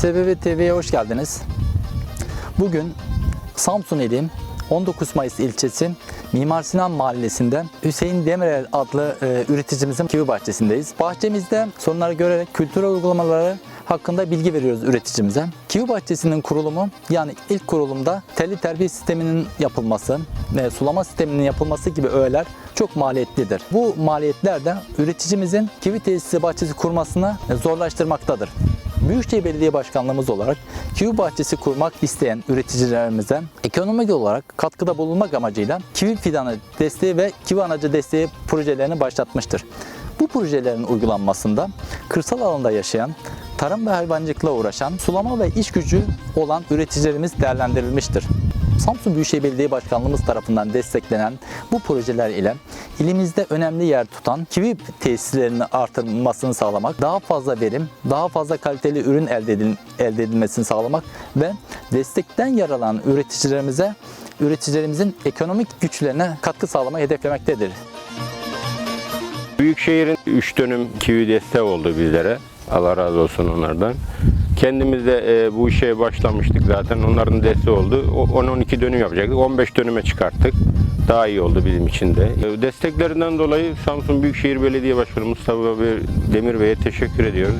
Sebebi TV'ye hoş geldiniz. Bugün Samsun ili 19 Mayıs ilçesi Mimar Sinan Mahallesi'nde Hüseyin Demirel adlı e, üreticimizin kivi bahçesindeyiz. Bahçemizde sorunları görerek kültürel uygulamaları hakkında bilgi veriyoruz üreticimize. Kivi bahçesinin kurulumu yani ilk kurulumda telli terbiye sisteminin yapılması ve sulama sisteminin yapılması gibi öğeler çok maliyetlidir. Bu maliyetler de üreticimizin kivi tesisi bahçesi kurmasını zorlaştırmaktadır. Büyükşehir Belediye Başkanlığımız olarak kivi bahçesi kurmak isteyen üreticilerimize ekonomik olarak katkıda bulunmak amacıyla kivi fidanı desteği ve kivi anacı desteği projelerini başlatmıştır. Bu projelerin uygulanmasında kırsal alanda yaşayan, tarım ve hayvancılıkla uğraşan, sulama ve iş gücü olan üreticilerimiz değerlendirilmiştir. Samsun Büyükşehir Belediye Başkanlığımız tarafından desteklenen bu projeler ile ilimizde önemli yer tutan kivi tesislerinin artırılmasını sağlamak, daha fazla verim, daha fazla kaliteli ürün elde, edil- elde edilmesini sağlamak ve destekten yararlanan üreticilerimize üreticilerimizin ekonomik güçlerine katkı sağlamayı hedeflemektedir. Büyükşehir'in 3 dönüm kivi desteği oldu bizlere. Allah razı olsun onlardan. Kendimiz de e, bu işe başlamıştık zaten. Onların desteği oldu. O- 10-12 dönüm yapacaktık. 15 dönüme çıkarttık. Daha iyi oldu bizim için de. E, Desteklerinden dolayı Samsun Büyükşehir Belediye Başkanı Mustafa Demir Bey'e teşekkür ediyoruz.